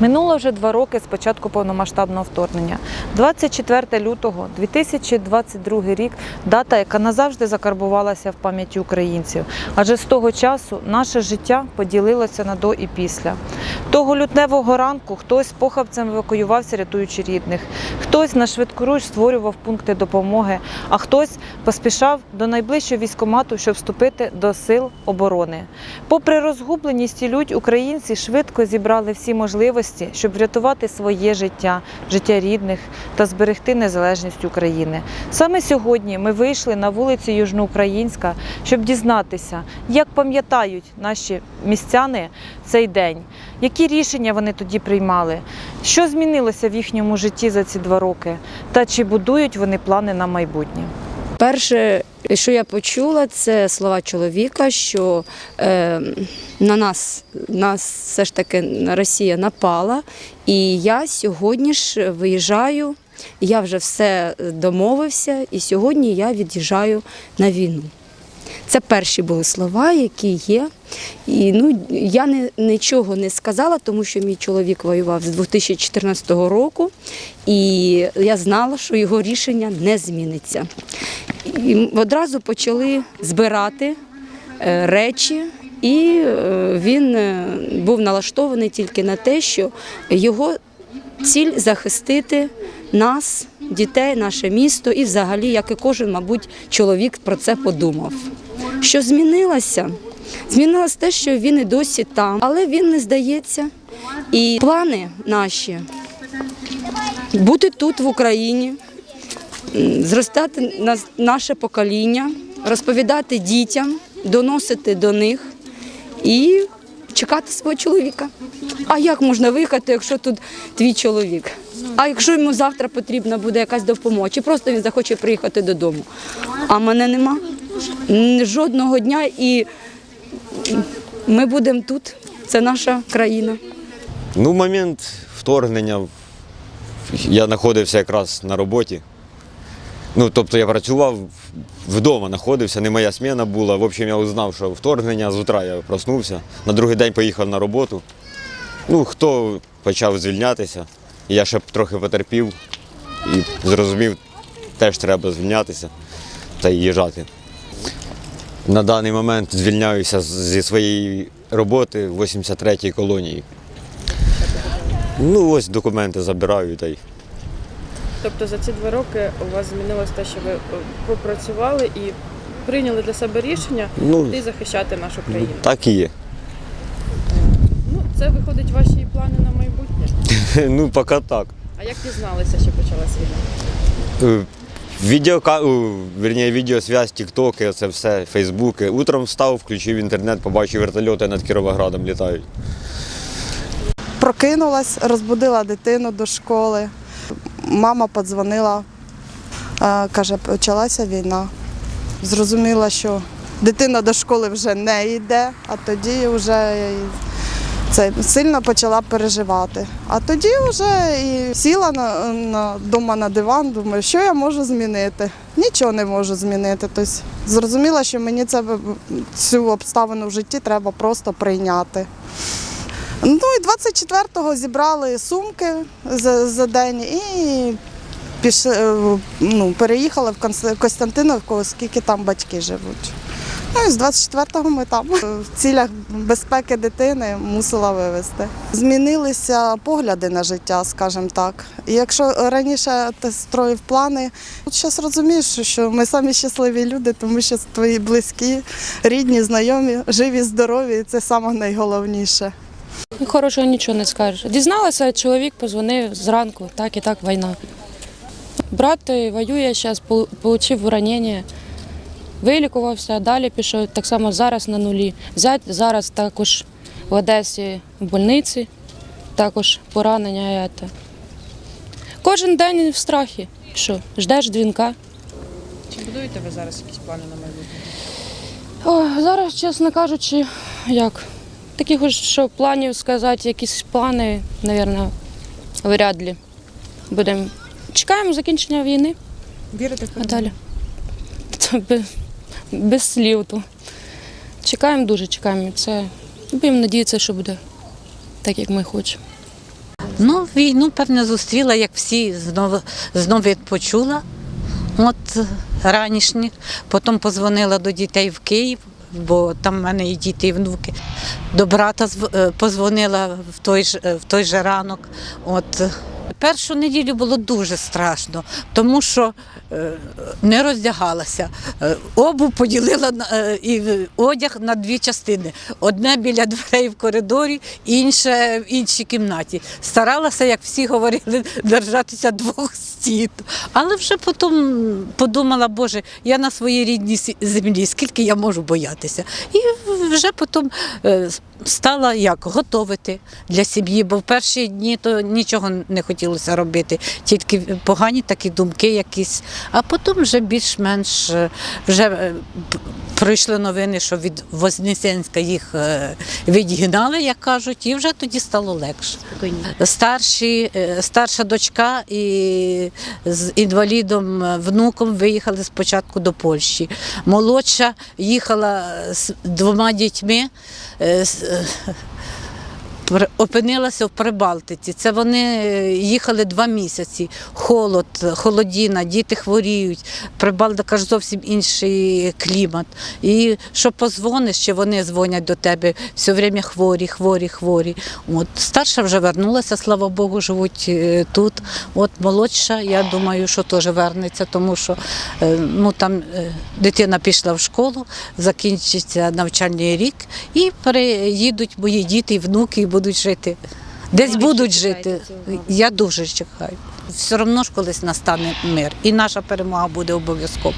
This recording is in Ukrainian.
Минуло вже два роки з початку повномасштабного вторгнення. 24 лютого 2022 рік дата, яка назавжди закарбувалася в пам'яті українців. Адже з того часу наше життя поділилося на до і після. Того лютневого ранку хтось похабцем евакуювався, рятуючи рідних, хтось на швидкоруч створював пункти допомоги, а хтось поспішав до найближчого військомату, щоб вступити до сил оборони. Попри розгубленість і лють, українці швидко зібрали всі можливості, щоб врятувати своє життя, життя рідних та зберегти незалежність України. Саме сьогодні ми вийшли на вулицю Южноукраїнська, щоб дізнатися, як пам'ятають наші містяни цей день, які рішення вони тоді приймали, що змінилося в їхньому житті за ці два роки, та чи будують вони плани на майбутнє. Перше, що я почула, це слова чоловіка, що е, на нас, нас все ж таки Росія напала, і я сьогодні ж виїжджаю. Я вже все домовився, і сьогодні я від'їжджаю на війну. Це перші були слова, які є. І ну, я не, нічого не сказала, тому що мій чоловік воював з 2014 року, і я знала, що його рішення не зміниться. І одразу почали збирати е, речі, і е, він е, був налаштований тільки на те, що його ціль захистити нас, дітей, наше місто, і взагалі, як і кожен, мабуть, чоловік про це подумав. Що змінилося? Змінилось те, що він і досі там, але він не здається. І плани наші бути тут в Україні, зростати наше покоління, розповідати дітям, доносити до них і чекати свого чоловіка. А як можна виїхати, якщо тут твій чоловік? А якщо йому завтра потрібна буде якась допомога, чи просто він захоче приїхати додому? А мене нема жодного дня, і ми будемо тут. Це наша країна. Ну, момент вторгнення я знаходився якраз на роботі. Ну, тобто я працював вдома, знаходився, не моя сміна була. В общем, я узнав, що вторгнення, з утра я проснувся. На другий день поїхав на роботу. Ну, хто почав звільнятися, я ще трохи потерпів і зрозумів, теж треба звільнятися та їжджати. На даний момент звільняюся зі своєї роботи в 83-й колонії. Ну, ось документи забираю та й. Тобто за ці два роки у вас змінилось те, що ви е, попрацювали і прийняли для себе рішення Ну, йти захищати нашу країну. так і є. Ну, це виходить ваші плани на майбутнє. Ну, поки так. А як дізналися, що почалась війна? Е, Відеока... о, Вірніше, тіктоки, це все, фейсбуки. Утром встав, включив інтернет, побачив вертольоти над Кіровоградом літають. Прокинулась, розбудила дитину до школи. Мама подзвонила, е, каже, почалася війна. Зрозуміла, що дитина до школи вже не йде, а тоді вже це сильно почала переживати. А тоді вже і сіла на, на, дома на диван, думаю, що я можу змінити. Нічого не можу змінити. Тобто зрозуміла, що мені це, цю обставину в житті треба просто прийняти. Ну і 24-го зібрали сумки за, за день і пішли, е, ну, переїхали в Костянтиновку, оскільки там батьки живуть. Ну і з 24-го ми там в цілях безпеки дитини мусила вивезти. Змінилися погляди на життя, скажімо так. І якщо раніше ти строїв плани, от зараз розумієш, що ми самі щасливі люди, тому що твої близькі, рідні, знайомі, живі, здорові, і це найголовніше. Хорошого нічого не скажеш. Дізналася, чоловік позвонив зранку, так і так війна. Брат воює зараз, отримав ранення, вилікувався, далі пішов так само зараз на нулі. Зять зараз також в Одесі в больниці, також поранення. Кожен день в страхі. Що, ждеш дзвінка. Чи будуєте ви зараз якісь плани на майбутнє? О, зараз, чесно кажучи, як? Таких, що планів сказати, якісь плани, мабуть, вряд ли. Будемо. Чекаємо закінчення війни, Вірите в а далі. Без, без слів. То. Чекаємо дуже, чекаємо. Це будемо надіятися, що буде так, як ми хочемо. Ну, війну, певне, зустріла, як всі знову, знову відпочула. От ранішніх. Потім позвонила до дітей в Київ, бо там в мене і діти, і внуки. До брата е, позвонила в той, ж- е, в той же ранок. От. Першу неділю було дуже страшно, тому що е, не роздягалася. Е, Обув поділила е, і одяг на дві частини: одне біля дверей в коридорі, інше в іншій кімнаті. Старалася, як всі говорили, держатися двох стін. Але вже потім подумала, Боже, я на своїй рідній землі, скільки я можу боятися. І вже потім стала як готовити для сім'ї, бо в перші дні то нічого не хотілося робити, тільки погані такі думки якісь. А потім вже більш-менш е, вже е, пройшли новини, що від Вознесенська їх е, відігнали, як кажуть, і вже тоді стало легше. Старші, старша дочка і з інвалідом внуком виїхали спочатку до Польщі. Молодша їхала з двома дітьми. Е, з- е, пр- Опинилася в Прибалтиці. Це вони е, їхали два місяці. Холод, холодіна, діти хворіють. Прибалтика ж зовсім інший клімат. І що позвониш, чи вони дзвонять до тебе все время хворі, хворі, хворі. От старша вже вернулася, слава Богу, живуть е, тут. От молодша, я думаю, що теж вернеться, тому що е, ну там дитина пішла в школу, закінчиться навчальний рік і переїдуть мої діти і внуки будуть жити. Десь будуть жити. Я дуже чекаю. Все одно ж колись настане мир, і наша перемога буде обов'язково.